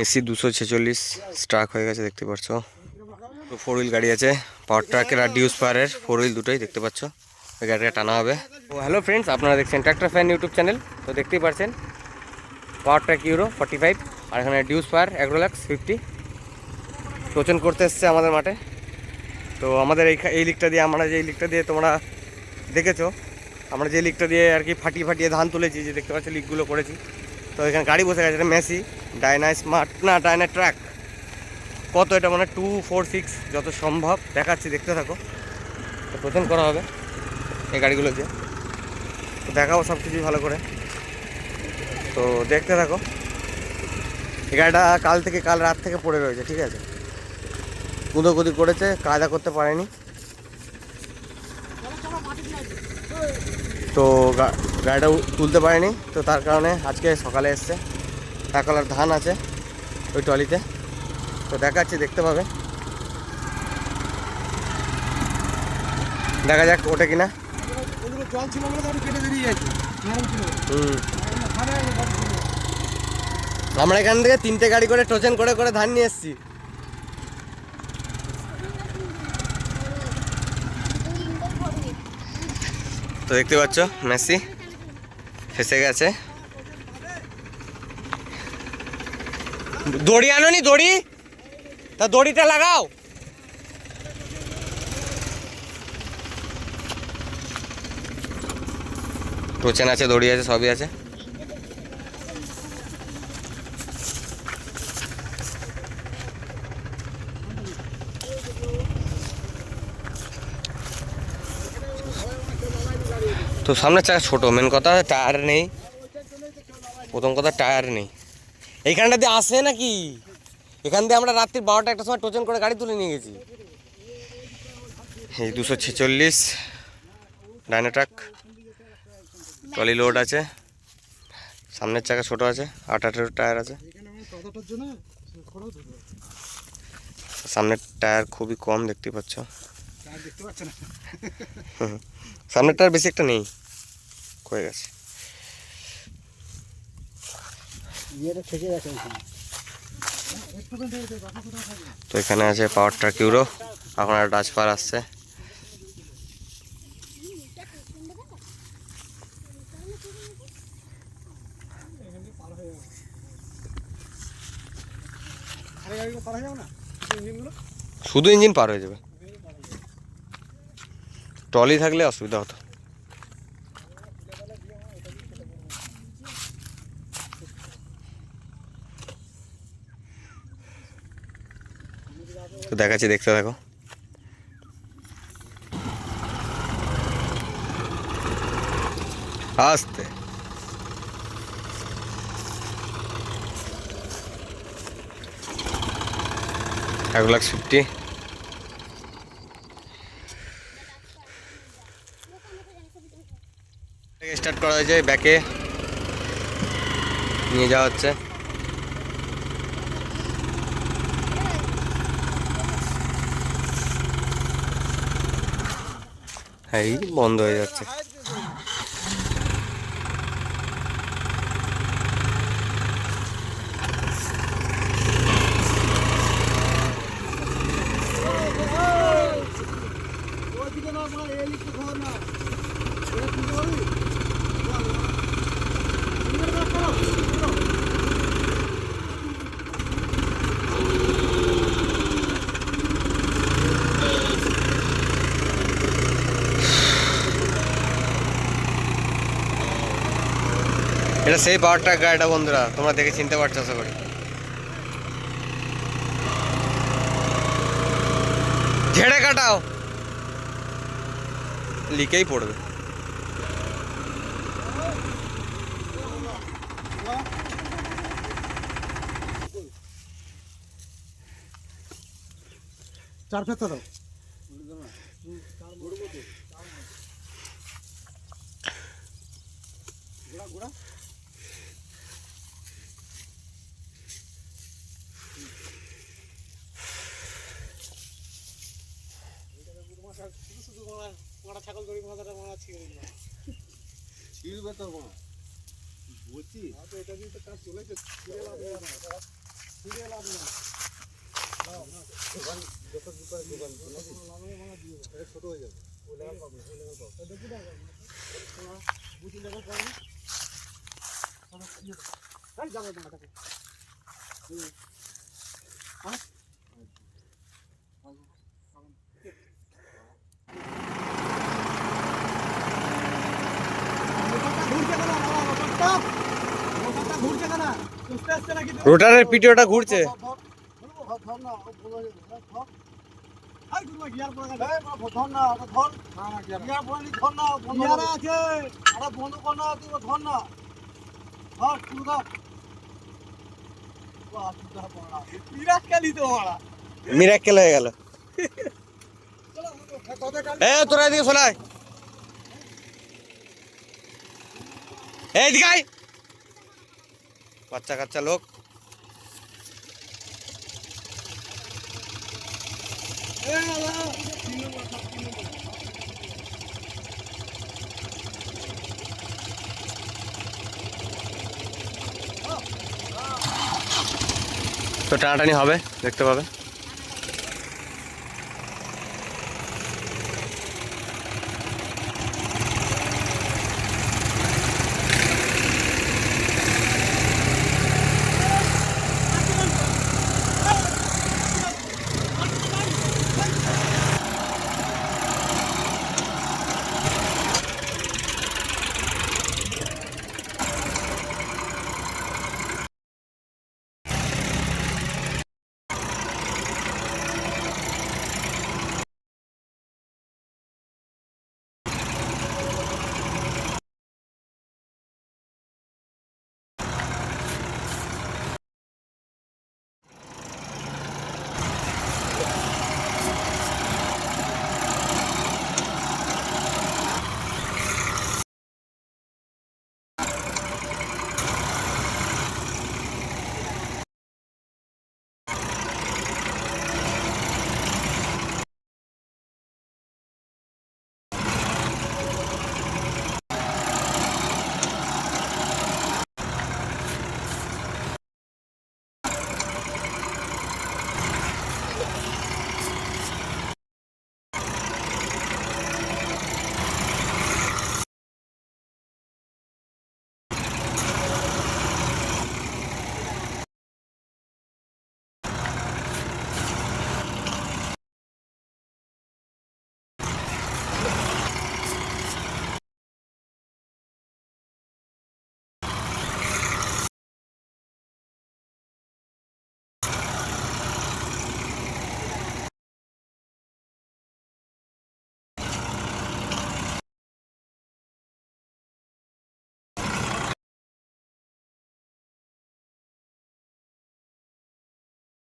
AC দুশো ছেচল্লিশ struck হয়ে গেছে, দেখতে পাচ্ছ। তো ফোর হুইল গাড়ি আছে পাওয়ার ট্রাকের আর ডিউস পাওয়ারের ফোর হুইল দুটোই দেখতে পাচ্ছ। ওই গাড়িটা টানা হবে। ও হ্যালো ফ্রেন্ডস আপনারা দেখছেন ট্র্যাক্টর ফ্যান ইউটিউব চ্যানেল তো দেখতেই পাচ্ছেন power track euro forty five আর এখানে ডিউস পাওয়ার অ্যাগ্রোলাক্স ফিফটি টোচন করতে এসছে আমাদের মাঠে। তো আমাদের এই এই লিকটা দিয়ে, আমরা যে এই লিকটা দিয়ে তোমরা দেখেছ, আমরা যে লিকটা দিয়ে আর কি ফাটিয়ে ফাটিয়ে ধান তুলেছি, যে দেখতে পাচ্ছ লিকগুলো করেছি তো এখানে গাড়ি বসে গেছে, এটা মেসি। ডায়না স্মার্ট না ডায়না ট্র্যাক কত এটা মানে টু ফোর সিক্স যত সম্ভব। দেখাচ্ছি, দেখতে থাকো। প্রথম করা হবে এই গাড়িগুলোকে তো দেখাবো সব কিছুই ভালো করে। তো দেখতে থাকো। এই গাড়িটা কাল থেকে, কাল রাত থেকে পড়ে রয়েছে, ঠিক আছে? কুদোকুদি করেছে, কায়দা করতে পারেনি। তো গাড়িটা তুলতে পারেনি। তো তার কারণে আজকে সকালে এসছে। এক কলার ধান আছে ওই টলিতে তো দেখাচ্ছি, দেখতে পাবে? দেখা যাক ওটা কিনা। আমরা এখান থেকে তিনটে গাড়ি করে, টোচেন করে করে ধান নিয়ে এসেছি। তো দেখতে পাচ্ছ, মেসি ফেসে গেছে। দড়ি আনোনি দড়ি? তা দড়িটা লাগাও। টোচেন আছে, দড়ি আছে, সবই আছে। তো সামনের চাকা ছোট মেন কথা টায়ার নেই। প্রথম কথা টায়ার নেই। এইখানটা দিয়ে আসে নাকি? এখান দিয়ে আমরা রাত্রির বারোটা একটা সময় টোচন করে গাড়ি তুলে নিয়ে গেছি। এই দুশো ছেচল্লিশ ডাইনা ট্রাক ট্রলি লোড আছে সামনের চাকা ছোট আছে আট আঠেরো টায়ার আছে। মানে সামনের টায়ার খুবই কম দেখতে পাচ্ছ। সামনের টায়ার বেশি একটা নেই হয়ে গেছে। তো এখানে আছে পাওয়ার ট্রাক ইউরো এখন আর ডাচপার আসছে। শুধু ইঞ্জিন পার হয়ে যাবে। ট্রলি থাকলে অসুবিধা হতো। তো দেখাচ্ছি, দেখতে থাকো। আস্তে। এক লাখ ফিফটি। স্টার্ট করা হয়েছে, ব্যাকে। নিয়ে যাওয়া হচ্ছে। এই বন্ধ হয়ে যাচ্ছে ওইদিকে না মা এই লিখতে খবর না এটা তুলতে পারবি ইঞ্জিনটা কাজ করো এটা সেই পাওয়ার ট্রাক গাড়িটা বন্ধুরা তোমরা দেখে চিনতে পারছ আশা করি। ঝেড়ে কাটাও। লিকেই পড়বে। চার ফেরতে দাও। ছাগল ছিড়বে তো বলছি এটা দিয়ে তো কাজ চলেছে ছিঁড়ে লাভ নেই না। ঘুরছে কেন সুস্থ আসছে নাকি রোটারের পিটিওটা ঘুরছে। মিরাক্কেল হয়ে গেল। এ তোরা এদিকে শোনায় এই দিকে আয়। বাচ্চা কাচ্চা লোক তো টানাটানি হবে দেখতে পাবে